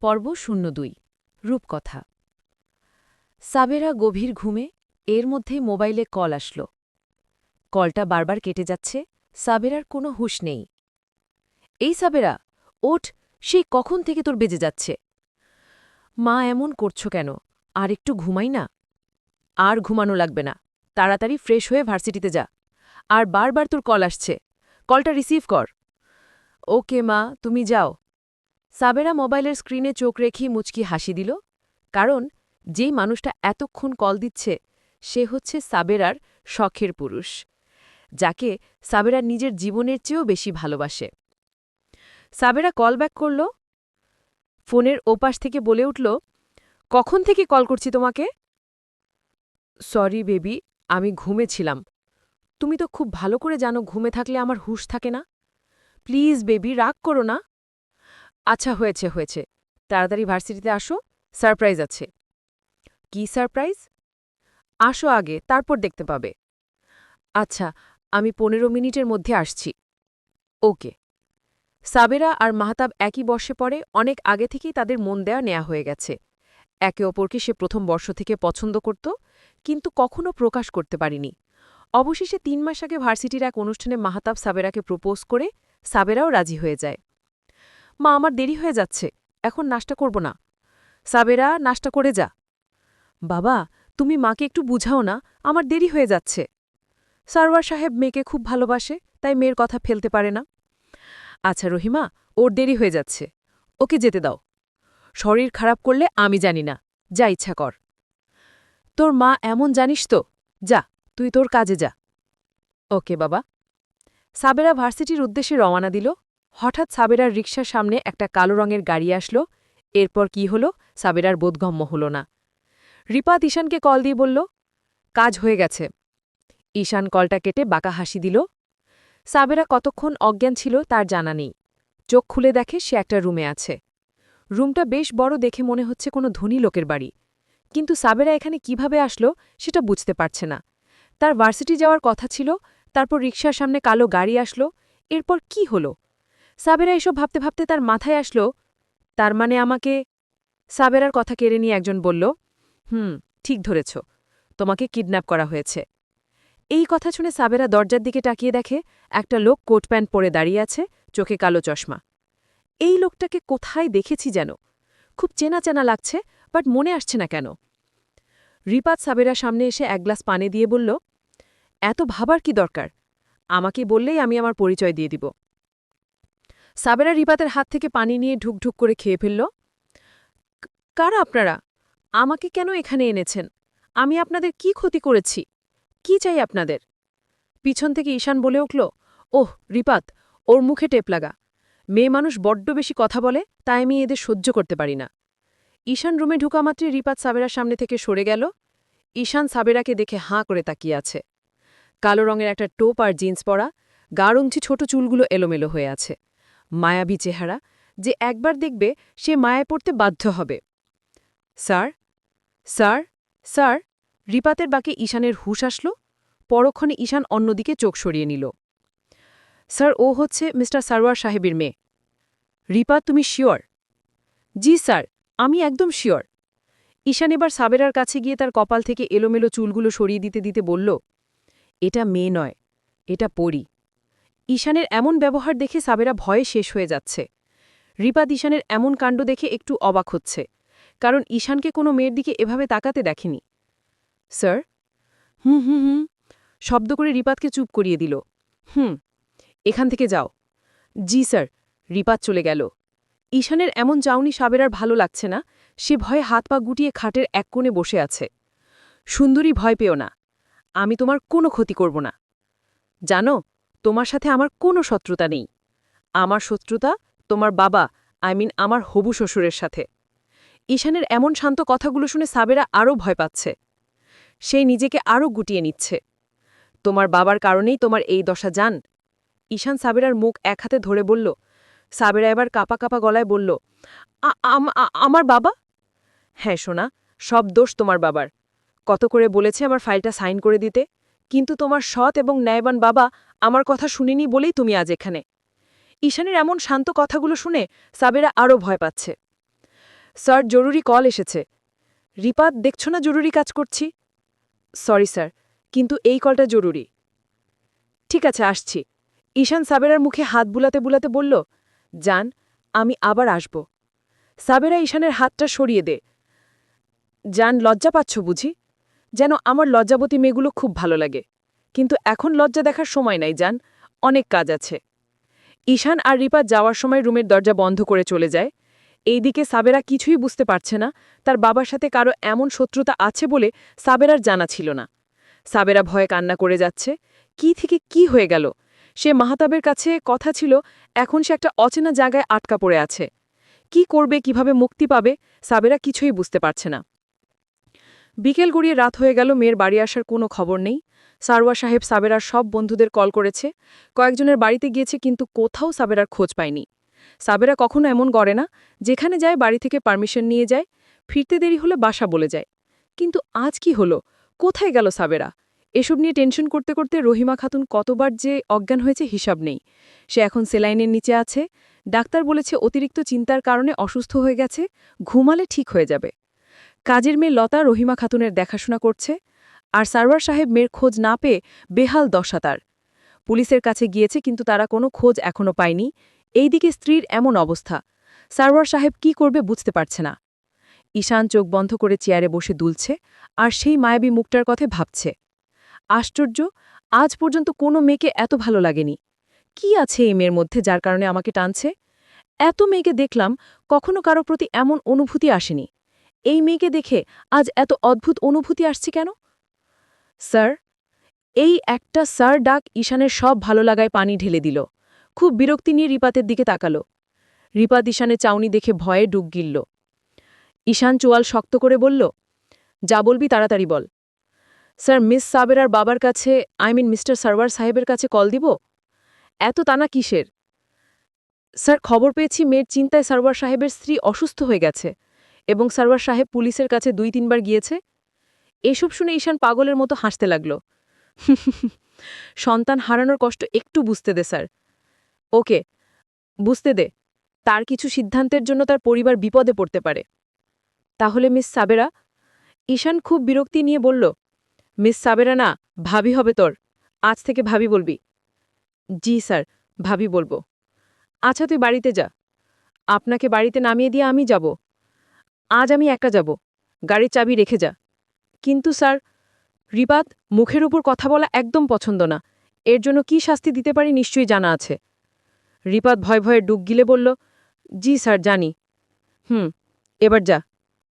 পর্ব শূন্য দুই। রূপকথা। সাবেরা গভীর ঘুমে এর মধ্যেই মোবাইলে কল আসলো। কলটা বারবার কেটে যাচ্ছে, সাবেরার কোনো হুঁশ নেই। এই সাবেরা, ওঠ সেই কখন থেকে তোর বেজে যাচ্ছে? মা, এমন করছ কেন? আর একটু ঘুমাই না? আর ঘুমানো লাগবে না। তাড়াতাড়ি ফ্রেশ হয়ে ভার্সিটিতে যা। আর বারবার তোর কল আসছে। কলটা রিসিভ কর। ওকে মা, তুমি যাও। সাবেরা মোবাইলের স্ক্রিনে চোখ রেখেই মুচকি হাসি দিল, কারণ যেই মানুষটা এতক্ষণ কল দিচ্ছে, সে হচ্ছে সাবেরার শখের পুরুষ, যাকে সাবেরা নিজের জীবনের চেয়েও বেশি ভালোবাসে। সাবেরা কল ব্যাক করল, ফোনের ওপাশ থেকে বলে উঠল, কখন থেকে কল করছি তোমাকে? সরি বেবি, আমি ঘুমেছিলাম। তুমি তো খুব ভালো করে জানো ঘুমে থাকলে আমার হুঁশ থাকে না। প্লিজ বেবি, রাগ করো না। আচ্ছা হয়েছে হয়েছে। তাড়াতাড়ি ভার্সিটিতে আসো, সারপ্রাইজ আছে। কি সারপ্রাইজ? আসো আগে, তারপর দেখতে পাবে। আচ্ছা আমি পনেরো মিনিটের মধ্যে আসছি। ওকে। সাবেরা আর মাহতাব একই বর্ষে পড়ে, অনেক আগে থেকেই তাদের মন দেয়া নেয়া হয়ে গেছে। একে অপরকে সে প্রথম বর্ষ থেকে পছন্দ করত, কিন্তু কখনো প্রকাশ করতে পারিনি। অবশেষে তিন মাস আগে ভার্সিটির এক অনুষ্ঠানে মাহতাব সাবেরাকে প্রপোজ করে সাবেরাও রাজি হয়ে যায়। মা, আমার দেরি হয়ে যাচ্ছে। এখন নাস্তা করব না। সাবেরা নাস্তা করে যা। বাবা, তুমি মাকে একটু বুঝাও না, আমার দেরি হয়ে যাচ্ছে। সারওয়ার সাহেব মেয়েকে খুব ভালোবাসে, তাই মেয়ের কথা ফেলতে পারে না। আচ্ছা রহিমা, ওর দেরি হয়ে যাচ্ছে। ওকে যেতে দাও। শরীর খারাপ করলে আমি জানি না। যা ইচ্ছা কর। তোর মা এমন জানিস তো? যা, তুই তোর কাজে যা। ওকে বাবা। সাবেরা ভার্সিটির উদ্দেশ্যে রওয়ানা দিল। হঠাৎ সাবেরার রিকশার সামনে একটা কালো রঙের গাড়ি আসলো। এরপর কি হল? সাবেরার বোধগম্য হল না। রিপাত ঈশানকে কল দিয়ে বলল, কাজ হয়ে গেছে। ঈশান কলটা কেটে বাঁকা হাসি দিল। সাবেরা কতক্ষণ অজ্ঞান ছিল তার জানা নেই। চোখ খুলে দেখে সে একটা রুমে আছে। রুমটা বেশ বড় দেখে মনে হচ্ছে কোনো ধনী লোকের বাড়ি। কিন্তু সাবেরা এখানে কীভাবে আসলো সেটা বুঝতে পারছে না। তার ভার্সিটি যাওয়ার কথা ছিল, তারপর রিকশার সামনে কালো গাড়ি আসলো। এরপর কি হলো? সাবেরা এসব ভাবতে ভাবতে তার মাথায় আসলো, তার মানে আমাকে সাবেরার কথা কেড়ে নিয়ে একজন বলল, হুম, ঠিক ধরেছ, তোমাকে কিডন্যাপ করা হয়েছে। এই কথা শুনে সাবেরা দরজার দিকে তাকিয়ে দেখে একটা লোক কোট প্যান্ট পরে দাঁড়িয়ে আছে, চোখে কালো চশমা। এই লোকটাকে কোথায় দেখেছি যেন? খুব চেনা চেনা লাগছে, বাট মনে আসছে না কেন। রিপাত সাবেরা সামনে এসে এক গ্লাস পানি দিয়ে বলল, এত ভাবার কি দরকার? আমাকে বললেই আমি আমার পরিচয় দিয়ে দিব। সাবেরা রিপাতের হাত থেকে পানি নিয়ে ঢুকঢুক করে খেয়ে ফেলল। কারা আপনারা? আমাকে কেন এখানে এনেছেন? আমি আপনাদের কি ক্ষতি করেছি? কি চাই আপনাদের? পিছন থেকে ঈশান বলে উঠল, ওহ রিপাত ওর মুখে টেপ লাগা। মেয়ে মানুষ বড্ড বেশি কথা বলে, তাই আমি এদের সহ্য করতে পারি না। ঈশান রুমে ঢুকামাত্রই রিপাত সাবেরার সামনে থেকে সরে গেল। ঈশান সাবেরাকে দেখে হাঁ করে তাকিয়ে আছে। কালো রঙের একটা টোপ আর জিন্স পরা গাড়ুঞ্চি ছোট চুলগুলো এলোমেলো হয়ে আছে। মায়াবী চেহারা যে একবার দেখবে সে মায়ায় পড়তে বাধ্য হবে। স্যার স্যার স্যার, রিপাতের বাকি ঈশানের হুশ আসল। পরক্ষণে ঈশান অন্যদিকে চোখ সরিয়ে নিল। স্যার, ও হচ্ছে মিস্টার সারোয়ার সাহেবের মেয়ে। রিপা, তুমি শিওর? জি স্যার, আমি একদম শিওর। ঈশান এবার সাবেরার কাছে গিয়ে তার কপাল থেকে এলোমেলো চুলগুলো সরিয়ে দিতে দিতে বলল, এটা মেয়ে নয়, এটা পড়ি ঈশানের এমন ব্যবহার দেখে সাবেরা ভয়ে শেষ হয়ে যাচ্ছে। রিপাদ ঈশানের এমন কাণ্ড দেখে একটু অবাক হচ্ছে, কারণ ঈশানকে কোনো মেয়ের দিকে এভাবে তাকাতে দেখেনি। স্যার? হুম হুম হুম, শব্দ করে রিপাতকে চুপ করিয়ে দিল। হুম, এখান থেকে যাও। জি, স্যার, রিপাত চলে গেল। ঈশানের এমন চাউনি সাবেরার ভালো লাগছে না, সে ভয়ে হাত পা গুটিয়ে খাটের এক কোণে বসে আছে। সুন্দরী ভয় পেও না, আমি তোমার কোনো ক্ষতি করব না। জানো তোমার সাথে আমার কোনো শত্রুতা নেই। আমার শত্রুতা তোমার বাবা, আই মিন আমার হবু শ্বশুরের সাথে। ঈশানের এমন শান্ত কথাগুলো শুনে সাবেরা আরও ভয় পাচ্ছে। সেই নিজেকে আরও গুটিয়ে নিচ্ছে। তোমার বাবার কারণেই তোমার এই দশা যান। ঈশান সাবেরার মুখ এক হাতে ধরে বলল, সাবেরা এবার কাপা কাপা গলায় বলল আমার বাবা? হ্যাঁ সোনা, সব দোষ তোমার বাবার। কত করে বলেছে আমার ফাইলটা সাইন করে দিতে? কিন্তু তোমার সৎ এবং ন্যায়বান বাবা আমার কথা শুনিনি বলেই তুমি আজ এখানে। ঈশানের এমন শান্ত কথাগুলো শুনে সাবেরা আরও ভয় পাচ্ছে। স্যার, জরুরি কল এসেছে। রিপাত দেখছ না জরুরি কাজ করছি? সরি, স্যার, কিন্তু এই কলটা জরুরি। ঠিক আছে, আসছি। ঈশান সাবেরার মুখে হাত বুলাতে বুলাতে বলল, যান, আমি আবার আসব। সাবেরা ঈশানের হাতটা সরিয়ে দে। যান, লজ্জা পাচ্ছ বুঝি? যেন আমার লজ্জাবতী মেয়েগুলো খুব ভালো লাগে। কিন্তু এখন লজ্জা দেখার সময় নাই যান অনেক কাজ আছে। ঈশান আর রিপাত যাওয়ার সময় রুমের দরজা বন্ধ করে চলে যায়। এইদিকে সাবেরা কিছুই বুঝতে পারছে না। তার বাবার সাথে কারও এমন শত্রুতা আছে বলে সাবেরার জানা ছিল না। সাবেরা ভয়ে কান্না করে যাচ্ছে। কি থেকে কি হয়ে গেল? সে মাহাতাবের কাছে কথা ছিল, এখন সে একটা অচেনা জায়গায় আটকা পড়ে আছে। কি করবে, কীভাবে মুক্তি পাবে, সাবেরা কিছুই বুঝতে পারছে না। বিকেল গড়িয়ে রাত হয়ে গেল, মেয়ের বাড়ি আসার কোনো খবর নেই। সারওয়া সাহেব সাবেরার সব বন্ধুদের কল করেছে। কয়েকজনের বাড়িতে গিয়েছে, কিন্তু কোথাও সাবেরার খোঁজ পায়নি। সাবেরা কখনো এমন করে না, যেখানে যায় বাড়ি থেকে পারমিশন নিয়ে যায়, ফিরতে দেরি হলে বাসা বলে যায়। কিন্তু আজ কি হলো? কোথায় গেল সাবেরা? এসব নিয়ে টেনশন করতে করতে রহিমা খাতুন কতবার যে অজ্ঞান হয়েছে হিসাব নেই। সে এখন সেলাইনের নিচে আছে। ডাক্তার বলেছে, অতিরিক্ত চিন্তার কারণে অসুস্থ হয়ে গেছে, ঘুমালে ঠিক হয়ে যাবে। কাজের মেয়ে লতা রহিমা খাতুনের দেখাশোনা করছে, আর সারওয়ার সাহেব মেয়ের খোঁজ না পেয়ে বেহাল দশা তার। পুলিশের কাছে গিয়েছে, কিন্তু তারা কোনো খোঁজ এখনও পায়নি। এইদিকে স্ত্রীর এমন অবস্থা। সারওয়ার সাহেব কি করবে বুঝতে পারছে না। ঈশান চোখ বন্ধ করে চেয়ারে বসে দুলছে, আর সেই মায়াবী মুখটার কথা ভাবছে। আশ্চর্য, আজ পর্যন্ত কোনো মেয়েকে এত ভালো লাগেনি। কি আছে এই মেয়ের মধ্যে যার কারণে আমাকে টানছে? এত মেয়েকে দেখলাম, কখনো কারও প্রতি এমন অনুভূতি আসেনি। এই মেয়েকে দেখে আজ এত অদ্ভুত অনুভূতি আসছে কেন? স্যার, এই একটা স্যার ডাক ঈশানের সব ভালো লাগায় পানি ঢেলে দিল। খুব বিরক্তি নিয়ে রিপাতের দিকে তাকালো। রিপাত ঈশানের চাউনি দেখে ভয়ে ডুব গিলল। ঈশান চোয়াল শক্ত করে বলল, যা বলবি তাড়াতাড়ি বল। স্যার, মিস সাবেরার বাবার কাছে, আই মিন মিস্টার সারওয়ার সাহেবের কাছে কল দিব? এত তানা কিসের? স্যার, খবর পেয়েছি মেয়ের চিন্তায় সারওয়ার সাহেবের স্ত্রী অসুস্থ হয়ে গেছে। এবং সারওয়ার সাহেব পুলিশের কাছে দুই তিনবার গিয়েছে। এসব শুনে ঈশান পাগলের মতো হাসতে লাগল। সন্তান হারানোর কষ্ট একটু বুঝতে দে, স্যার। ওকে, বুঝতে দে, তার কিছু সিদ্ধান্তের জন্য তার পরিবার বিপদে পড়তে পারে। তাহলে মিস সাবেরা? ঈশান খুব বিরক্তি নিয়ে বলল, মিস সাবেরা না, ভাবি হবে তোর। আজ থেকে ভাবি বলবি। জি, স্যার, ভাবি বলব। আচ্ছা তুই বাড়িতে যা। আপনাকে বাড়িতে নামিয়ে দিয়ে আমি যাব। আজ আমি একা যাব। গাড়ির চাবি রেখে যা। কিন্তু স্যার রিপাত মুখের উপর কথা বলা একদম পছন্দ না। এর জন্য কি শাস্তি দিতে পারি নিশ্চয়ই জানা আছে। রিপাত ভয় ভয়ে ডুব গিলে বলল, জি স্যার, জানি। হুম, এবার যা।